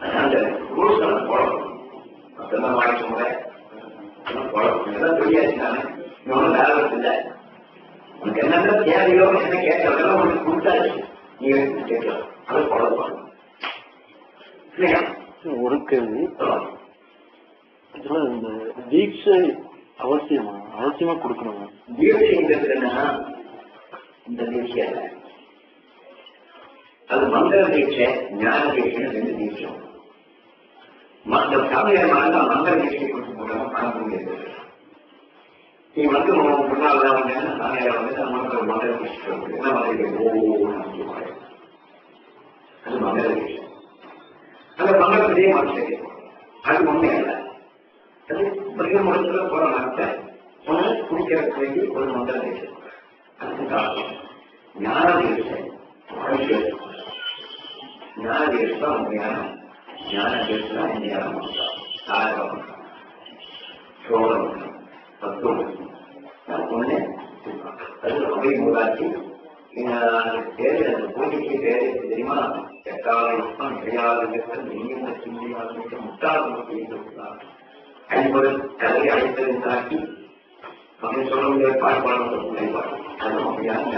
அந்த ரூல்ஸ் எல்லாம் போடணும் அப்பதான் வாழ்க்கை முறை எல்லாம் போடணும் இதெல்லாம் சொல்லியாச்சு நானு. இன்னொன்னும் வேலை இல்லை. உனக்கு என்னென்ன தேவையோ என்ன கேட்கறதெல்லாம் உனக்கு கொடுத்தாச்சு. நீ கேட்கலாம். அதை பண்ணணும் இல்லையா? ஒரு கேள்வி. சொல்லலாம். இதுல இந்த தீட்சை அவசியமா? அவசியமா கொடுக்கணுமா? தீட்சைங்கிறது என்னன்னா இந்த தீட்சை அது மந்திர தீட்சை ஞான தீட்சை ரெண்டு தீட்சை. மற்ற சாமியார் மறந்தா மந்திர தீட்சை போடாம முடியாது. நீ வந்து தான் வந்து நமக்கு ஒரு மந்திர என்ன அது மந்திர தீட்சை அந்த மந்திரத்திலேயே மந்திர அது உண்மை அல்ல அது மிருகமுடத்துல போற மரத்தை உணவு குடிக்கிறதுக்கு வேண்டி ஒரு மந்திர தீட்சை அதுக்கு காரணம் ஞான தீட்சை ஞான தான் உண்மையான ஞான தீட்சை தான் உண்மையான சோழம் தத்துவம் ஒண்ணு அது அவை மூதாட்சி பேரு அந்த பூஜைக்கு பேரு தெரியுமா கிடையாது நீங்க சிந்தியாக கதை சொல்ல முடியாது அது ஞானம்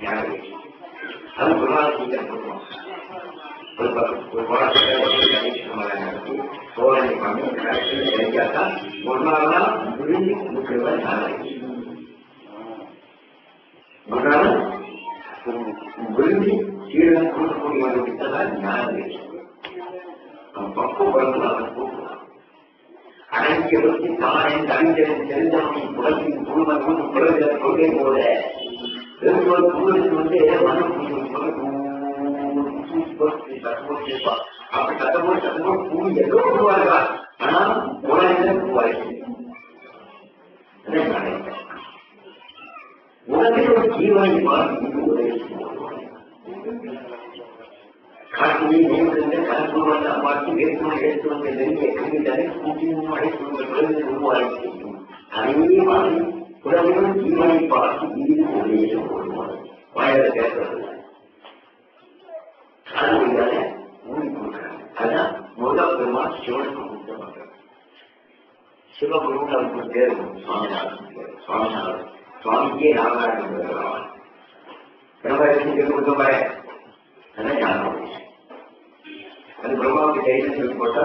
ஞானம் அது நாள் சீக்கிரம் கொடுக்கணும் ஒரு பத்து ஒரு போராட்டத்தை நடத்தி சோதனை பண்ணி கடைசியில் கிடைக்காட்டா ஒரு நாள் தான் விரும்பி கொடுக்கிறதா ஞானம் இல்லை. ஒரு நாள் விரும்பி கீழே கொடுக்கக்கூடியவர்களுக்கு தான் ஞானம் இல்லை. அவன் பக்குவப்படுத்தணும் அவன் கூப்பிடலாம் அடங்கிய பற்றி தானே அறிஞரும் தெரிந்தவனின் புலத்தின் குழுமக்கும் பிறகு கொள்கை போல பெருந்தோர் குழுவிற்கு வந்து மனம் அப்படி சத்தமோடு சத்தமோடு பூ ஏதோ உருவாகிறா ஆனா உலகில உருவாகி உலகில் ஒரு ஜீவனை பார்த்து உதவி காட்டிலே நேர்ந்த கலந்துள்ள அம்மாட்டி வேற்றுமை எடுத்து வந்த நெருங்கிய கல்விகளை கூட்டியும் அழைத்து வந்த குழந்தை உருவாக்கி அதே மாதிரி குழந்தைகள் ஜீவனை பார்த்து இது ஒரே ஒருவர் வாயில பேசுறதில்லை அது இதால கொடுக்குறாங்க அதான் சிவனுக்கு கொடுத்த அவருக்கு பேர் சுவாமிநாதன் சுவாமிநாதன். சுவாமிக்கே கொடுக்க பாரு அதான் ஞானம். அது தைரியம் சொல்லி போட்டா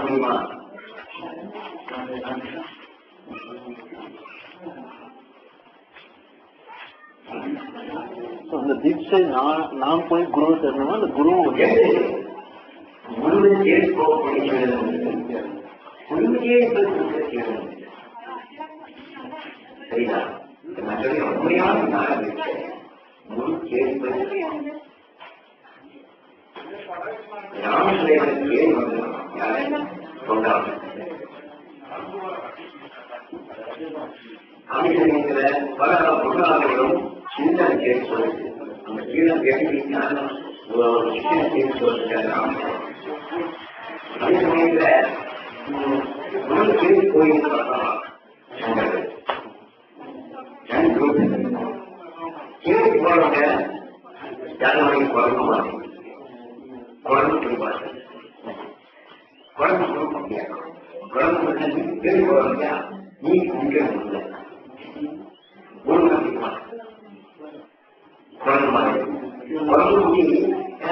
எவ்வளவு எக்ஸாம் வந்து பாருங்க உங்களுக்கு பார்க்க முடியுமா அந்த தீட்சை நான் நான் போய் குருவை தரணுமா அந்த குரு முழுமையே போகக்கூடிய முழுமையே சரியா நான் சொல்லி உண்மையான நான் முழு கேள்வி ராமசுரேசன் கேள்வி வந்து யாரை கொண்டாங்க ஆதிசமயத்துல பல பொருளாதாரம் சின்ன கேட்டு சொல்லுது அந்த கீழே கேட்டீங்கன்னா ஒரு விஷயம் கேட்டு சொல்லுங்க அதே சமயத்துல மூணு கேள்வி கோயில் பார்க்கலாம் கேள்வி போறவங்க ஜனவரி குழம்பு மாதிரி குழம்பு குடிப்பாங்க குழம்பு குடுக்க முடியாது குழம்பு கேள்வி போறவங்க நீ குடிக்க முடியல ஒரு நம்பிக்கை குழம்பு மாதிரி குழம்பு குடி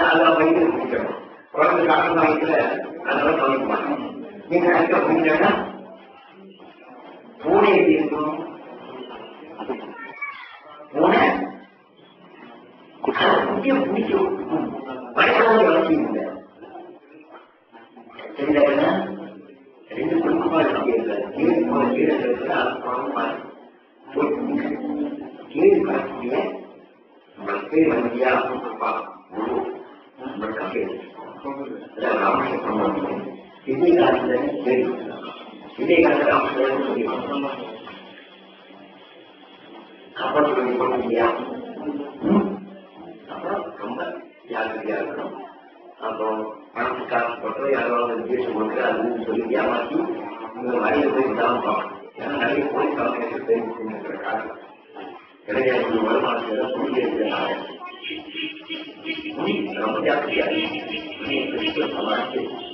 அதெல்லாம் வயிற்று குடிக்கணும் குழந்தை காட்டு சமயத்துல அதெல்லாம் கவனிக்க மாட்டோம் நீங்க ரெண்டு குழுக்கமாக இருக்கிறது ஏழு போன வீரர்களுக்கு அற்புதம் பாருங்க ஏழு வந்தியா கூப்பிட்டுப்பா முழு உங்களுக்கு அப்படியே ராமனை சொன்னாங்க விஜயகாந்தன் அப்புறம் ரொம்ப ஜாக்கிரதையா இருக்கணும். அப்புறம் பணத்து காசு போட்டு யாராவது பேசி கொடுத்து அதுன்னு சொல்லி ஏமாற்றி இந்த வழியில் போய் தான் பார்க்கணும் ஏன்னா நிறைய போலீஸ் ஆஃபீஸர் தெரிஞ்சுக்கிற காசு கிடையாது வருமானத்தில் புரிஞ்சிருக்கிறாங்க ரொம்ப ஜாக்கிரதையா இருக்கு சமாளிச்சு சரி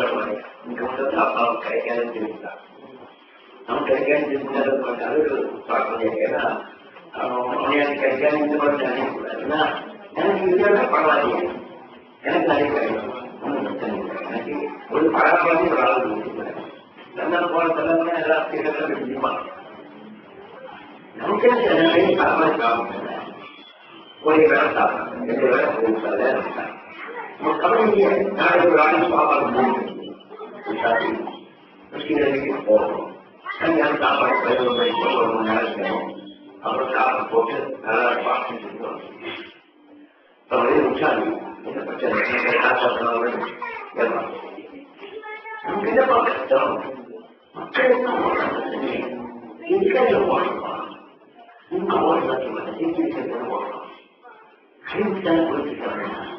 ஒரு குடும்பம் இங்க வந்து அப்பாவுக்கு கிடைக்காதுன்னு தெரியுதா அவன் கிடைக்காது தெரிஞ்சாலும் அது பார்க்கணும் ஏன்னா அவன் எனக்கு கிடைக்காது இந்த மாதிரி நினைக்கூடாதுன்னா எனக்கு இதோட பரவாயில்லையே எனக்கு நிறைய கிடைக்கும் ஒன்றும் பிரச்சனை இல்லை எனக்கு ஒரு பராமரி ஒரு ஆள் கொடுத்துக்கிறேன் நல்லா போன தலைமுறை எல்லாம் திட்டத்தில் செஞ்சுப்பாங்க நமக்கே சில நேரம் பரவாயில்லை சாப்பிடுங்க ஒரு வேலை சாப்பிடுங்க ரெண்டு வேலை போட்டு வேலை நம்ம கவலையே நாளைக்கு ஒரு ஆள் சாப்பாடு والحاكم مشكلة هذيك الحوار هل أنت عرفت بين ما يتصل من هذا الكلام أردت أعرف وجه أنا أرفع في الدراسة تمرير ثاني إذا كان حاجة تمرير يلا ممكن يبقى احترام إن كان الوحيد إن كان الوحيد إن كان الوحيد خمسة وتسعين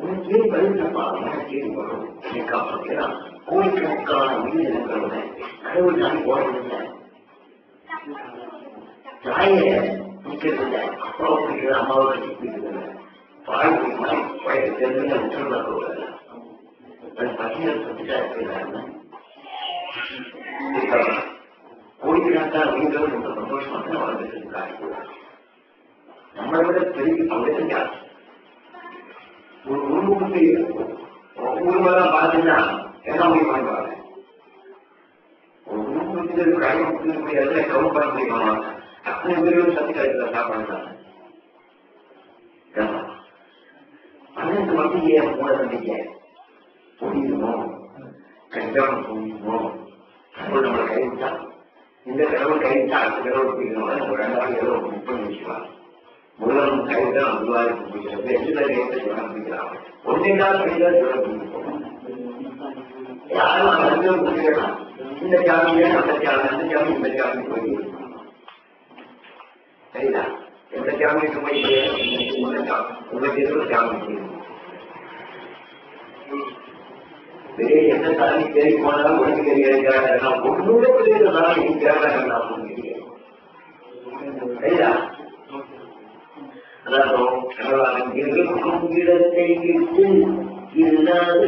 उनके बड़ी पाना के लिखा वगैरह कोई कारण नहीं है नगर में खड़े जाने बहुत मिल जाए। चाहिए उनके मिल जाए और फिर हमारा किसी मिल जाए। पढ़ाई लिखाई पढ़े चलने में उठना हो गया बाकी समझाए कोई जानता नहीं करो तो संतोष मानने वाले कार्य होगा हमारे बड़े तरीके अवैध क्या ஒரு குடும்பத்தை ஊர்வலம் பார்த்தீங்கன்னா என்ன முடியுமா பாருங்க ஒரு குடும்பத்தில் கழிவு முடியாது கவுன் பண்ண முடியுமா அத்தனை பேரும் சத்தி கழித்துல சாப்பிடுறாங்க பன்னெண்டு மட்டும் ஏன் மூட நம்பிக்கை புரியுமோ கஞ்சானம் புரியுமோ கடவுள் நம்மளை கைவிட்டா இந்த கடவுள் கைவிட்டா அடுத்த கடவுள் பிடிக்கணும் நம்ம ரெண்டாவது கடவுள் புக் பண்ணி வச்சுக்கலாம் முதலாம் கைவிட்டா அதுவாக எந்த ரெண்டு பேர் ஒன்றினால் கைதான் பிடிக்கிறது யாரும் அந்த பிடிக்கலாம் இந்த ஜாமியே அந்த ஜாமி அந்த ஜாமி இந்த ஜாமி போய் சரிதா எந்த ஜாமிக்கு போய் உங்களுக்கு எதுவும் ஜாமி பெரிய எந்த சாமி தேடி போனாலும் தெரியாது. ஒன்றுமே சரிதா அதாவது கடவுளாக இருக்கும் இடத்தை விட்டு இல்லாத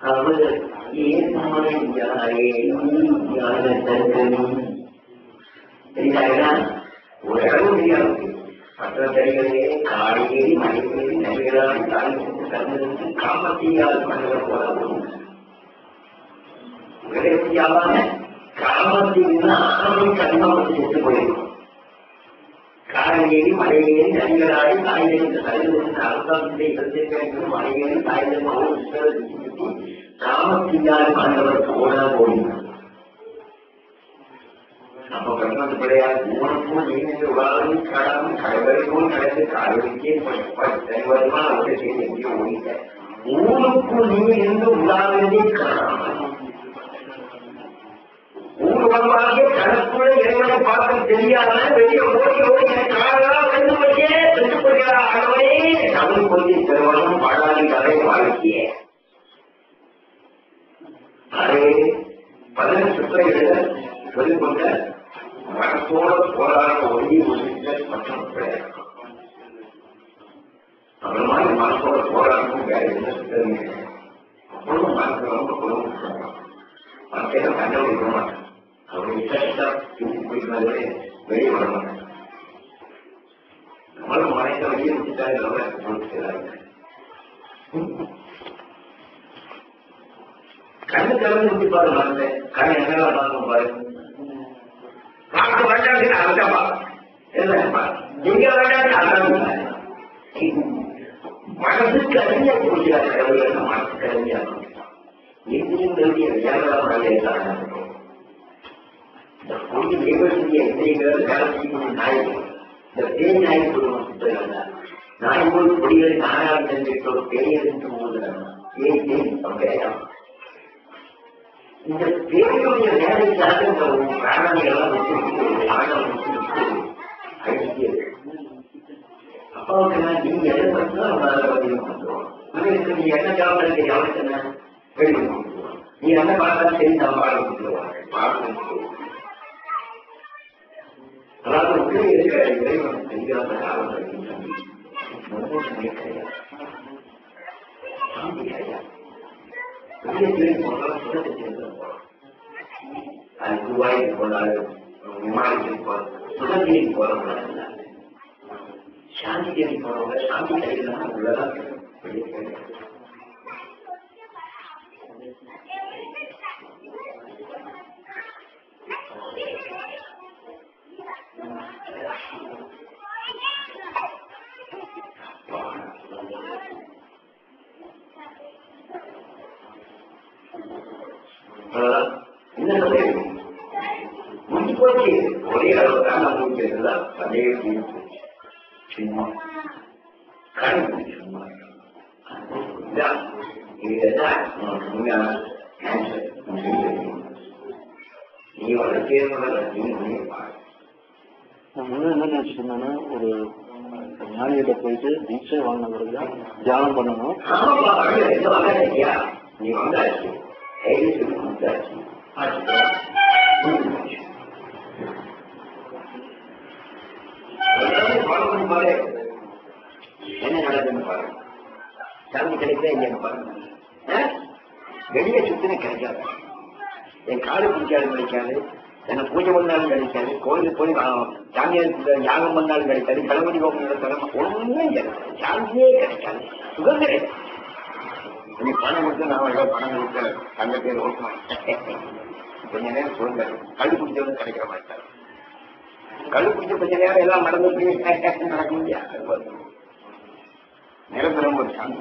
அவர் முடியாது மற்ற காலையில் மனிதர் காமத்தின்னா ஆரம்பம் கண்மாமத்தை செத்து போயிருக்கும் காலையேறி மலையேறி நதிகளாடி தாய்களுக்கு தலைவருக்கு அரசாங்கத்தை பிரத்யேகம் ஓடா போயினார் அப்ப கண்ணது கிடையாது உனக்கும் நீங்க உலகம் கடலும் கடந்து நீ இருந்து உலாவதே காணாமல் ஊர்வலமாக தனக்குள்ள இறைவனை பார்க்க தெரியாத வெளியே ஓடி ஓடி காரணம் வென்று போச்சே வென்று கொள்கிறார் ஆகவே தமிழ் கொஞ்சி திருமணம் பாடாதி கதை வாழ்க்கையே அதே பதினெட்டு சுற்றைகளை சொல்லிக்கொண்ட மனத்தோட போராட ஒளி ஒழித்த மற்றும் கிடையாது மாதிரி மனத்தோட போராடமும் வேற என்ன சித்தமே அப்பொழுதும் மனசு ரொம்ப குடும்பம் மனசையில கண்டுபிடிக்க மாட்டேன். அவனை விசாரித்தா தூக்கி போயிருந்தாலே வெளியே வர மாட்டேன் நம்மளும் மனைத்த வெளியே விட்டுட்டாரு நம்ம கொடுக்கிறாங்க கண்ணு திறந்து விட்டு பாரு மனசை கண்ணு என்னெல்லாம் பார்க்கும் பாரு பார்க்க வேண்டாம் அர்த்தமா இல்லப்பா நீங்க வேண்டாம் அர்த்தம் மனசுக்கு அறிஞ்சா குடிக்கிறார் கடவுள் மனசுக்கு அறிஞ்சா எதிரும் வேண்டிய வியாபாரம் இந்த பொண்ணு தேவசிய எத்தனைகள் வேலை செய்யக்கூடிய நாய். இந்த பேய் நாய் குடும்பம் நாய் போல் குடிகளை நாயால் சென்றிட்டோம் பேயறிந்து போதுகிறான் ஏன் பேய் அப்படியா இந்த பேருடைய வேலைக்காக இந்த பிராணிகள்லாம் வச்சு ஆழம் வச்சு அழிக்கிறது அப்பாவுக்கு நீங்க எதை பண்ணா அவங்களால பதிவு பண்ணுவோம் உங்களுக்கு நீ என்ன ஜாப் இருக்கு? என்ன வெளியே நீ என்ன பார்த்தாலும் சரி நான் பாடம் கொடுத்துருவாங்க பாடம் கொடுத்துருவாங்க رجل كبير يعني دايما السيارة تعرف موجود عليك حياة عندي حياة وهي جاي مرات ثلاثة جنة முடிஞ்சு போச்சு. சும்மா இதுதான் உனக்கு உண்மையான நீ நான் என்ன நினைச்சிட்டு இருந்தேன்னா ஒரு ஞானிகிட்ட போயிட்டு தீட்சை வாங்கின பிறகுதான் தியானம் பண்ணணும். நீ வந்தாச்சு கைது சொல்லி வந்தாச்சு ஆச்சுப்பா. முடிஞ்சு போச்சு. எல்லாமே follow பண்ணி பாரு. என்ன நடக்குதுன்னு பாரு சாமி கிடைக்கல இல்லையான்னு பாருங்க வெளியே சுத்தின கிடைக்காது. என் காடு பிடிக்காது கிடைக்காது என்ன பூஜை பண்ணாலும் கிடைக்காது. கோயிலுக்கு போய் வா- யாகம் பண்ணாலும் கிடைக்காது. கணபதி கோபம் நடத்தாலும் ஒண்ணுமே கிடைக்காது சாந்தியே கிடைக்காது. சுகம் கிடைக்காது நீ பணம் கொடுத்து நான் ஏதோ பணம் கொடுத்து தங்க பேர் ஓட்டணும். கொஞ்ச நேரம் சொல்லுங்க கழு பிடிச்சவங்க கிடைக்கிற மாதிரி கழு பிடிச்ச கொஞ்ச நேரம் எல்லாம் நடந்து நடக்க முடியாது. నిరంతరం ధ్యానం